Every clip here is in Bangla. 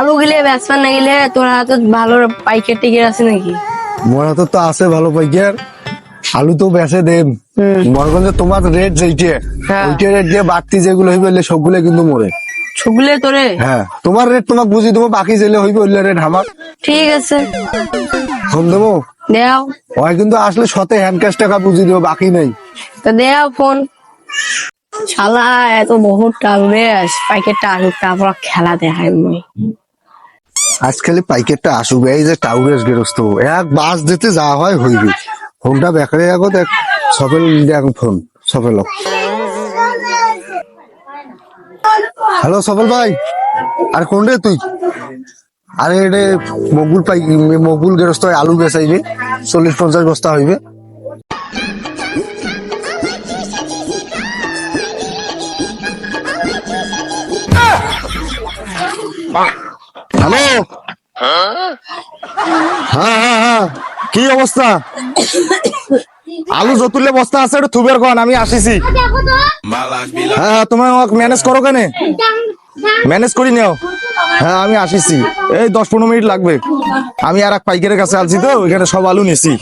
আলু গেলে বেচবার না গেলে তোর হাতে ভালো পাইকার টিকিট আছে নাকি? মোর হাতে তো আছে ভালো পাইকার। আলু তো বেচে দেব যে তোমার রেট যেইটে হ্যাঁ। ওইটা রেট দিয়ে বাড়তি যেগুলো হইবে সবগুলো কিন্তু মরে। ছুগলে তোরে? হ্যাঁ। তোমার রেট তোমাকে বুঝি দেবো বাকি যেলে হইবে ওইগুলো রেট আমার। ঠিক আছে। ফোন দেবো? দেও। ওই কিন্তু আসলে সতে হ্যান্ড ক্যাশ টাকা বুঝি দেবো বাকি নাই। তা দেও ফোন। শালা এত বহুত টাল বেশ পাইকারটা আসুক তারপর খেলা দেখাই মুই আজকাল পাইকারটা আসুক, এই যে টাউরের গেরস্ত। এক বাস দিতে যা হয় হইবে ফোনটা বেকারে আগত এক দেখ ফোন, সফেল হ্যালো সফল ভাই, আর কোন রে তুই? আরে এটা মকবুল পাই মকবুল গেরস্ত আলু বেচাইবে, চল্লিশ পঞ্চাশ বস্তা হইবে। হ্যালো? হ্যাঁ হ্যাঁ হ্যাঁ। কি অবস্থা? আলু যতুলে বস্তা আছে, একটু থুবের কন আমি আসিছি। হ্যাঁ হ্যাঁ তোমার ম্যানেজ করো কেনে? ম্যানেজ করি নাও। হ্যাঁ আমি আসিছি। এই দশ পনেরো মিনিট লাগবে। আমি আর এক পাইকারের কাছে আসছি তো, ওইখানে সব আলু নিছি।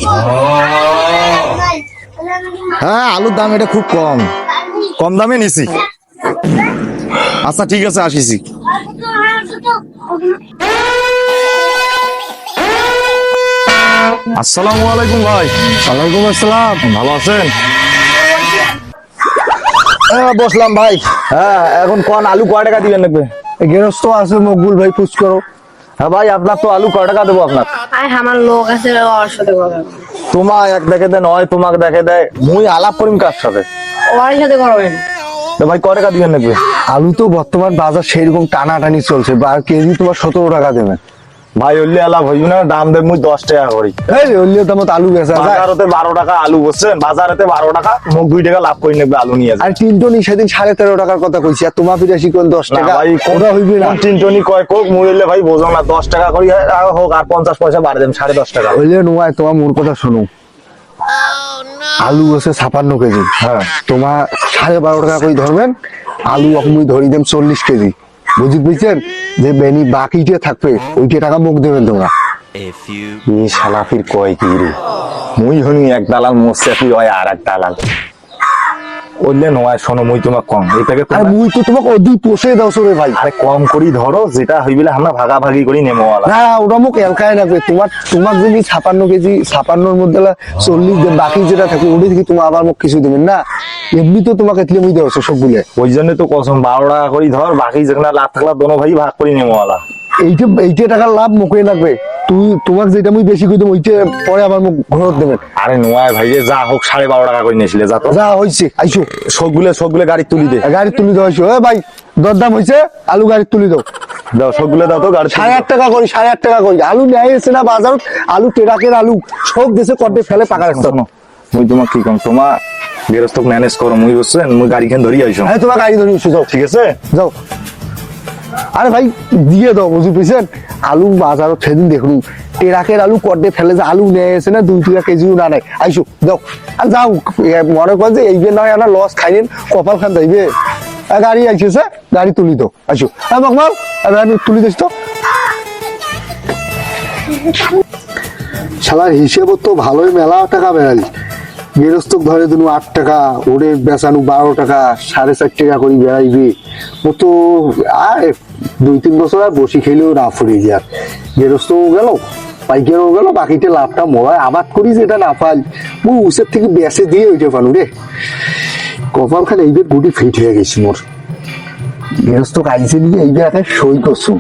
হ্যাঁ আলুর দাম এটা খুব কম। কম দামে নিছি। আচ্ছা ঠিক আছে, আসিছি। আসসালামু আলাইকুম ভাই। ওয়ালাইকুম আসসালাম। ভালো আছেন? হ্যাঁ, বসলাম ভাই। হ্যাঁ এখন কোন আলু কয় টাকা দিবেন লাগবে গেরস্ত আছে মকবুল ভাই পুষ করো। হ্যাঁ ভাই আপনার তো আলু কয় টাকা দেবো আপনার? আমার লোক আছে ওর সাথে কথা বল। তোমা এক দেখে দেয় নয় তোমাকে দেখে দেয়। মুই আলাপ করিম কার সাথে? ওর সাথে করবেন তো ভাই কয় টাকা দিবেন লাগবে আলু তো বর্তমান বাজার সেইরকম টানাটানি চলছে বা কেজি তোমার সতেরো টাকা দেবে। ভাই ওইলে আলাপ হইব না দাম দেব মুই দশ টাকা করি। এই ওইলিও দামত আলু বেচা বাজারতে বারো টাকা আলু বসছেন বাজারেতে বারো টাকা মুখ দুই টাকা লাভ করে নেবে আলু নিয়ে আর তিনটনি সেদিন সাড়ে তেরো টাকার কথা কইছি আর তোমার ফিরাসি কোন দশ টাকা? ভাই ওটা হইবে না। তিনটনি কয় কোক মুই হইলে ভাই বোঝো না দশ টাকা করি আর হোক আর পঞ্চাশ পয়সা বাড়ে দেন সাড়ে দশ টাকা। ওইলে নয় তোমার মোর কথা শুনো আলু আছে ছাপান্ন কেজি হ্যাঁ। তোমার সাড়ে বারো টাকা করে ধরবেন। আলু আপনি ধরি দেন চল্লিশ কেজি। বুঝি বুঝছেন যে বেনি বাকিটা থাকবে ওইটা টাকা মুখ দেবেন তোমরা। এই শালাফির কয় কি রে? মুই হনি এক দালাল মোস্তাফি হয় আর এক দালাল। শোনো মুই তোমাক কম। আর মুই তো তোমাকে অধিক পোষে দাও রে ভাই। আরে কম করি ধরো যেটা হইবিলে আমরা ভাগাভাগি করি নেমোয়ালা না ওটা মুখ এলকায় রাখবে তোমার তোমার যদি ছাপান্ন কেজি ছাপান্নর মধ্যে চল্লিশ দেন বাকি যেটা থাকে ওটা থেকে তোমার আবার মুখ কিছু দেবেন না। এমনি তো তোমাকে থেকে মুই দেওয়া সবগুলো ওই জন্য তো কসম বারো টাকা করি ধর বাকি যেখানে লাভ থাকলে দোনো ভাই ভাগ করি নেমোয়ালা এইটা এইটা টাকার লাভ মুখে লাগবে। তুই তোমার যেটা মুই বেশি দেবো ওইটা পরে আবার মুখ ঘরত দেবেন আরে নয় ভাই রে, যা হোক সাড়ে বারো টাকা করে নিয়েছিলে যা তো। যা হয়েছে আইসো। সবগুলো সবগুলো গাড়ি তুলি দে। গাড়ি তুলি দাও আইসো। ভাই দরদাম হয়েছে আলু গাড়ি তুলি দাও। দাও সবগুলো দাও তো গাড়ি সাড়ে আট টাকা করি সাড়ে আট টাকা করি। আলু নেয় এসে না বাজারত আলু টেরাকের আলু সব দেশে কটে ফেলে পাকা রাখতে মুই তোমাক কি কম তোমার গেরস্ত ম্যানেজ করো, মুই বুঝছেন মুই গাড়ি খান ধরি আইসো। হ্যাঁ তোমার গাড়ি ধরে যাও, ঠিক আছে? যাও। আরে ভাই, দিয়ে দাও, বুঝি পেয়েছেন? আলু বাজারত সেদিন দেখুন, টেরাকের আলু কটে ফেলে যে আলু নিয়ে এসে না দুই টাকা কেজিও না নেয়। আইসো, যাও। আর যাও মনে করেন যে এইবে নয় না লস খাইলেন, কপাল খান যাইবে। গাড়ি আইসেছে গাড়ি তুলি দাও, আইসো। হ্যাঁ মকমাল গাড়ি তুলি দিস তো। শালার হিসেব তো ভালোই, মেলা টাকা বেড়ালি। গেরস্ত ধরে দিনু আট টাকা, ওরে বেচানু বারো টাকা, সাড়ে চার টাকা করে বেড়াইবে। ও তো, আর, দুই তিন বছর আর বসি খেলেও না ফুরে যার গেরস্তও গেল, পাইকারও গেল বাকিটা লাভটা মরায় আবাদ করি যেটা না পাই, মুই উসের থেকে বেসে দিয়ে ওইটা পানু রে। কপাল খান এইবার গুটি ফিট হয়ে গেছি মোর। গেরস্ত কাইছে নিয়ে এইবার একটা সই করছু।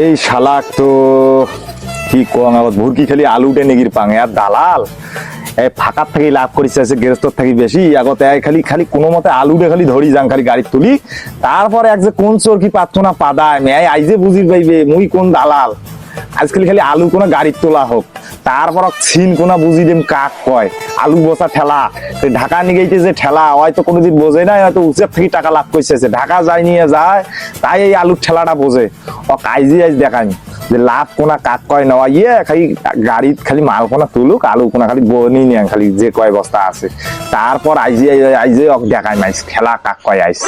এই শালাক তো, কি কম আবার, ভুরকি খালি আলু উঠে নেগির পাঙে। আর দালাল ফাঁকার থেকে লাভ করিছে গেরস্তর থাকি বেশি। আগতে খালি খালি কোনো মতে আলুটা খালি ধরি যাং খালি গাড়ি তুলি। তারপরে এক যে কোন চোর কি পাচ্ছ না পাদায় মেয়ে আইজে বুঝি পাইবে, মুই কোন দালাল। আজকাল খালি আলু কোনো গাড়ির তোলা হোক। তারপর ছিন কোনা বুঝি দিম কাক কয়। আলু বসা ঠেলা। ঢাকা গেছে যে ঠেলা, হয়তো কোনোদিন বোঝে নাই, হয়তো উচের থেকে টাকা লাভ করছে ঢাকা যায় নিয়ে যায়, তাই এই আলুর ঠেলাটা বোঝে। ও কাইজি আজ দেখানি যে লাভ কোনা কাক কয় নেওয়া ইয়ে খালি গাড়ি খালি মাল কোনা তুলুক, আলু কোনা খালি বনি নিয়ে, খালি যে কয় বস্তা আছে। তারপর আইজে আইজে অক দেখায় মাইস খেলা কাক কয় আইস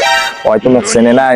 হয়তো মোক চেনে নাই